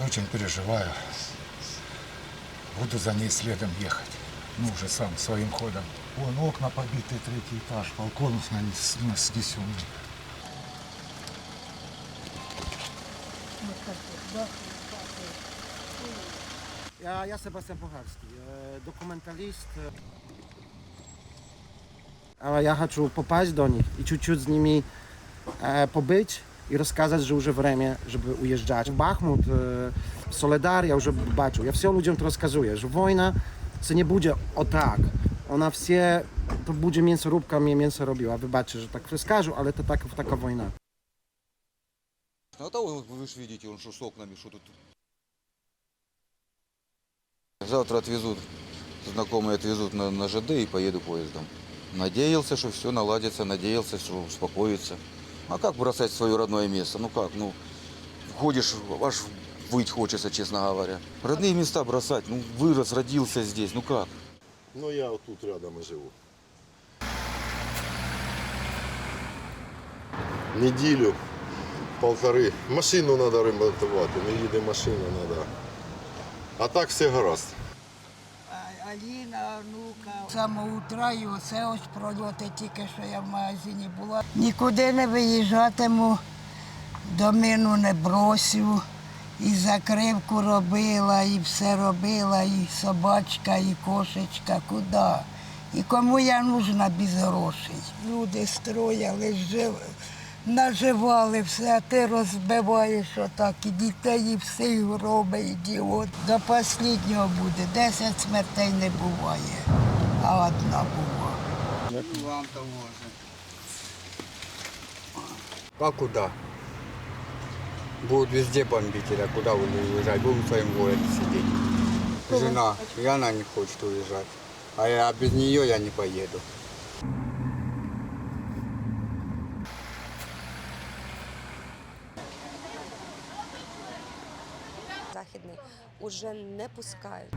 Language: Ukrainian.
Очень переживаю. Буду за ней следом ехать. Ну, уже сам, своим ходом. Вон окна побитые третий этаж, балкон снесенный. Ja, Я Sebastian Pocharski, е, документаліст. документалист. А я хочу попасть до них и чуть-чуть с ними э, побыть и рассказать, że уже время, żeby ujeżdżać. Bachmut, e, Soledar, ja już baczył. Ja все ludziom to rozkazuję, że wojna to nie będzie o tak. Ona все, to będzie mięsoróbka, mnie mięso robiła. Wybaczcie, że tak rozkażу, ale to tak, taka wojna. А то вы, вы же видите, он что с окнами, что тут. Завтра отвезут, знакомые отвезут на, на ЖД и поеду поездом. Надеялся, что все наладится, надеялся, что успокоится. А как бросать свое родное место? Ну как, ну, ходишь, аж выть хочется, честно говоря. Родные места бросать, ну, вырос, родился здесь, ну как? Ну, я вот тут рядом и живу. Неділю, полтори. Машину треба ремонтувати, не їде машина, треба. А так все гаразд. Аліна, онука. Самого утра і оце ось прольоти, тільки що я в магазині була. Нікуди не виїжджатиму, домину не бросю. І закривку робила, і все робила, і собачка, і кошечка, куди. І кому я нужна без грошей. Люди строяли, жив... наживали все, а ти розбиваєш отак, і дітей, і всіх робить ідіот. До останнього буде. Десять смертей не буває, а одна була. А куда? Будут везде бомбить, а куда вы уезжать? Будем в своем городе сидеть. Жена, и она не хочет уезжать. А я без нее я не поеду. Західний уже не пускають.